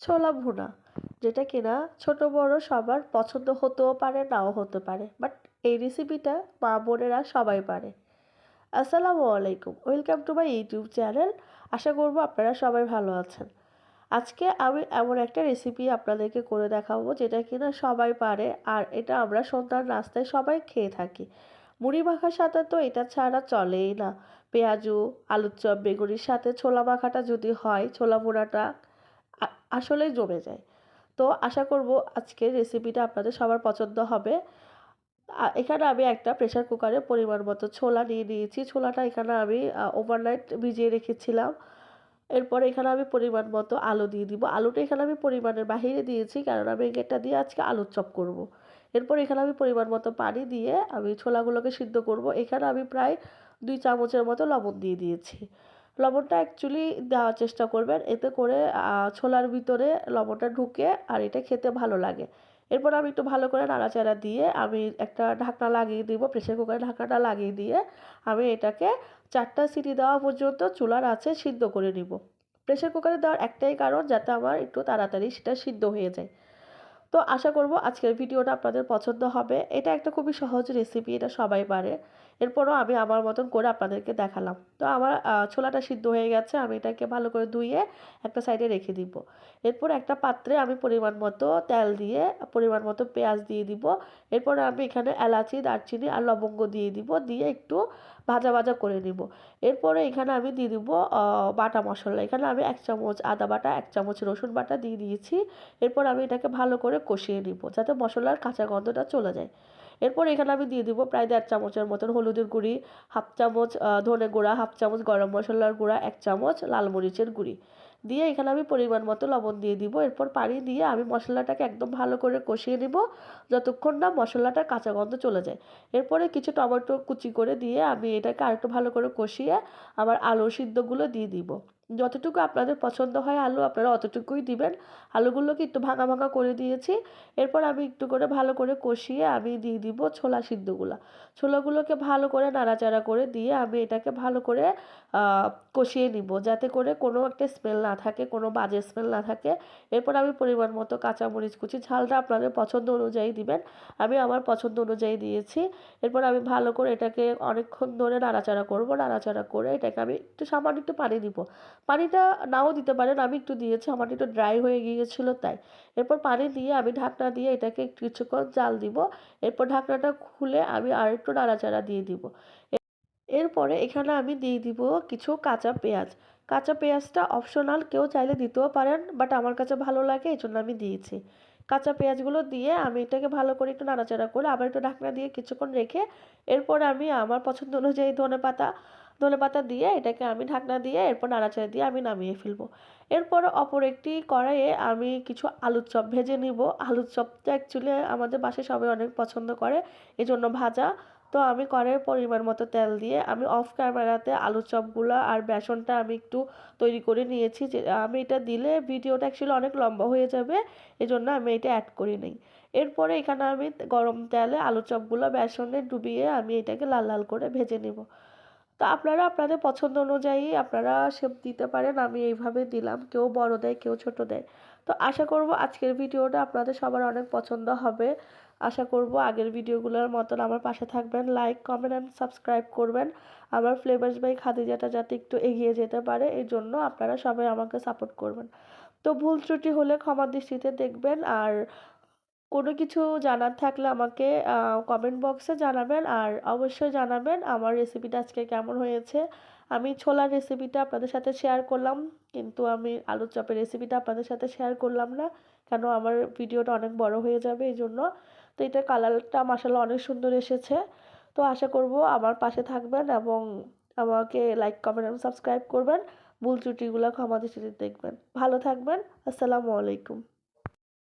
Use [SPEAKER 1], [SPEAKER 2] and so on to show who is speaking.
[SPEAKER 1] ছোলা ভুনা যেটা কিনা ছোট বড় সবার পছন্দ হতেও পারে, নাও হতে পারে। বাট এই রেসিপিটা মা বোনেরা সবাই পারে। আসসালামু আলাইকুম welcome to my YouTube channel আশা করব আপনারা সবাই ভালো আছেন। আজকে আমি এমন একটা রেসিপি আপনাদেরকে করে দেখাবো, যেটা কিনা সবাই পারে, আর এটা আমরা সন্ধ্যার নাস্তায় সবাই খেয়ে থাকি। মুড়ি মাখার সাথে তো এটা ছাড়া চলেই না। পেঁয়াজু, আলুর চপ, বেগুনির সাথে ছোলা মাখাটা যদি হয় ছোলা ভুনাটা আসলেই জমে যায়। তো আশা করব আজকের রেসিপিটা আপনাদের সবার পছন্দ হবে। এখানে আমি একটা প্রেশার কুকারে পরিমাণ মতো ছোলা নিয়ে নিয়েছি। ছোলাটা এখানে আমি ওভারনাইট ভিজিয়ে রেখেছিলাম। এরপর এখানে আমি পরিমাণ মতো আলু দিয়ে দিব। আলুটা এখানে আমি পরিমাণের বাহিরে দিয়েছি, কারণ আমি এটা দিয়ে আজকে আলুর চপ করব। এরপর এখানে আমি পরিমাণ মতো পানি দিয়ে আমি ছোলাগুলোকে সিদ্ধ করব। এখানে আমি প্রায় দুই চামচের মতো লবণ দিয়ে দিয়েছি। লবণটা অ্যাকচুয়ালি দেওয়ার চেষ্টা করবেন। এতে করে ছোলার ভিতরে লবণটা ঢুকে আর এটা খেতে ভালো লাগে। এরপর আমি একটু ভালো করে নাড়াচাড়া দিয়ে আমি একটা ঢাকনা লাগিয়ে দিব প্রেশার কুকারে ঢাকনাটা লাগিয়ে দিয়ে আমি এটাকে চারটা সিটি দেওয়া পর্যন্ত চুলার আছে সিদ্ধ করে নিব। প্রেশার কুকারে দেওয়ার একটাই কারণ যাতে আমার একটু তাড়াতাড়ি সেটা সিদ্ধ হয়ে যায়। তো আশা করব আজকের ভিডিওটা আপনাদের পছন্দ হবে। এটা একটা খুবই সহজ রেসিপি এটা সবাই পারে। এরপরও আমি আমার মতন করে আপনাদেরকে দেখালাম। তো আমার ছোলাটা সিদ্ধ হয়ে গেছে, আমি এটাকে ভালো করে ধুয়ে একটা সাইডে রেখে দিব। এরপর একটা পাত্রে আমি পরিমাণ মতো তেল দিয়ে, পরিমাণ মতো পেঁয়াজ দিয়ে দিব। এরপর আমি এখানে এলাচি, দারচিনি আর লবঙ্গ দিয়ে দিব, দিয়ে একটু ভাজা ভাজা করে নিব। এরপরে এখানে আমি দিয়ে দিব বাটা মশলা। এখানে আমি এক চামচ আদা বাটা, এক চামচ রসুন বাটা দিয়ে দিয়েছি। এরপর আমি এটাকে ভালো করে কষিয়ে নিব, যাতে মশলার কাঁচা গন্ধটা চলে যায়। এরপর এখানে আমি দিয়ে দিব প্রায় দেড় চামচের মতন হলুদের গুঁড়ি, হাফ চামচ ধনে গুঁড়া, হাফ চামচ গরম মশলার গুঁড়া, এক চামচ লাল মরিচের গুঁড়ি। দিয়ে এখানে আমি পরিমাণ মতো লবণ দিয়ে দিব। এরপর পানি দিয়ে আমি মশলাটাকে একদম ভালো করে কষিয়ে নিব যতক্ষণ না মশলাটার কাঁচা গন্ধ চলে যায়। এরপরে কিছু টমেটো কুচি করে দিয়ে আমি এটাকে আরেকটু ভালো করে কষিয়ে আবার আলু সিদ্ধগুলো দিয়ে দিব। যতটুকু আপনাদের পছন্দ হয় আলু আপনারা অতটুকুই দিবেন। আলুগুলোকে একটু ভাঙা ভাঙা করে দিয়েছি। এরপর আমি একটু করে ভালো করে কষিয়ে আমি দিয়ে দিব ছোলা সিদ্ধগুলো। ছোলাগুলোকে ভালো করে নাড়াচাড়া করে দিয়ে আমি এটাকে ভালো করে কষিয়ে নিব। যাতে করে কোনো একটা স্মেল না থাকে, কোনো বাজে স্মেল না থাকে। এরপর আমি পরিমাণ মতো কাঁচামরিচ কুচি, ঝালটা আপনাদের পছন্দ অনুযায়ী দিবেন। আমি আমার পছন্দ অনুযায়ী দিয়েছি। এরপর আমি ভালো করে এটাকে অনেকক্ষণ ধরে নাড়াচাড়া করব। নাড়াচাড়া করে এটাকে আমি একটু সামান্য একটু পানি দিব। পানিটা নাও দিতে পারেন, আমি একটু দিয়েছি, আমার একটু ড্রাই হয়ে গিয়েছিল তাই। এরপর পানি দিয়ে আমি ঢাকনা দিয়ে এটাকে কিছুক্ষণ জাল দিব, এরপর ঢাকনাটা খুলে আমি আর একটু নাড়াচাড়া দিয়ে দিব। এরপরে এখানে আমি দিয়ে দিব কিছু কাঁচা পেঁয়াজ। কাঁচা পেঁয়াজটা অপশনাল কেউ চাইলে দিতেও পারেন বাট আমার কাছে ভালো লাগে এই জন্য আমি দিয়েছি। কাঁচা পেঁয়াজগুলো দিয়ে আমি এটাকে ভালো করে একটু নাড়াচাড়া করে আবার একটু ঢাকনা দিয়ে কিছুক্ষণ রেখে, এরপরে আমি আমার পছন্দ অনুযায়ী ধনে পাতা ধনে পাতা দিয়ে এটাকে আমি ঢাকনা দিয়ে, এরপর নাড়াচাড়া দিয়ে আমি নামিয়ে ফেলব। এরপর অপর একটি কড়াইয়ে আমি কিছু আলুর চপ ভেজে নিব। আলুর চপটা অ্যাকচুয়ালি আমাদের বাসায় সবাই অনেক পছন্দ করে এই জন্য ভাজা। তো আমি কড়াইয়ে পরিমাণ মতো তেল দিয়ে আমি অফ ক্যামেরাতে আলুর চপগুলো আর বেসনটা আমি একটু তৈরি করে নিয়েছি যে, আমি এটা দিলে ভিডিওটা অ্যাকচুয়ালি অনেক লম্বা হয়ে যাবে এই জন্য আমি এটা অ্যাড করি নিই। এরপরে এখানে আমি গরম তেলে আলুর চপগুলো বেসনে ডুবিয়ে আমি এটাকে লাল লাল করে ভেজে নেব। তো আপনারা আপনাদের পছন্দ অনুযায়ী আপনারা শেপ দিতে পারেন, আমি এইভাবে দিলাম। কেউ বড় দেয়, কেউ ছোট দেয়। তো আশা করব আজকের ভিডিওটা আপনাদের সবার অনেক পছন্দ হবে। আশা করব আগের ভিডিওগুলোর মতন আমার পাশে থাকবেন। লাইক কমেন্ট অ্যান্ড সাবস্ক্রাইব করবেন। আমার ফ্লেভার্স বাই খাদিজাটা যাতে একটু এগিয়ে যেতে পারে এই জন্য আপনারা সবাই আমাকে সাপোর্ট করবেন। তো ভুল ত্রুটি হলে ক্ষমা দৃষ্টিতে দেখবেন। আর কোনো কিছু জানার থাকলে আমাকে কমেন্ট বক্সে জানাবেন আর অবশ্যই জানাবেন আমার রেসিপিটা আজকে কেমন হয়েছে। আমি ছোলার রেসিপিটা আপনাদের সাথে শেয়ার করলাম, কিন্তু আমি আলুর চপের রেসিপিটা আপনাদের সাথে শেয়ার করলাম না, কেন আমার ভিডিওটা অনেক বড় হয়ে যাবে এই জন্য। তো এটা কালারটা মাসাল্লাহ অনেক সুন্দর এসেছে। তো আশা করব আমার পাশে থাকবেন এবং আমাকে লাইক কমেন্ট এবং সাবস্ক্রাইব করবেন। ভুল ত্রুটিগুলো ক্ষমা দৃষ্টিতে দেখবেন। ভালো থাকবেন। আসসালামু আলাইকুম।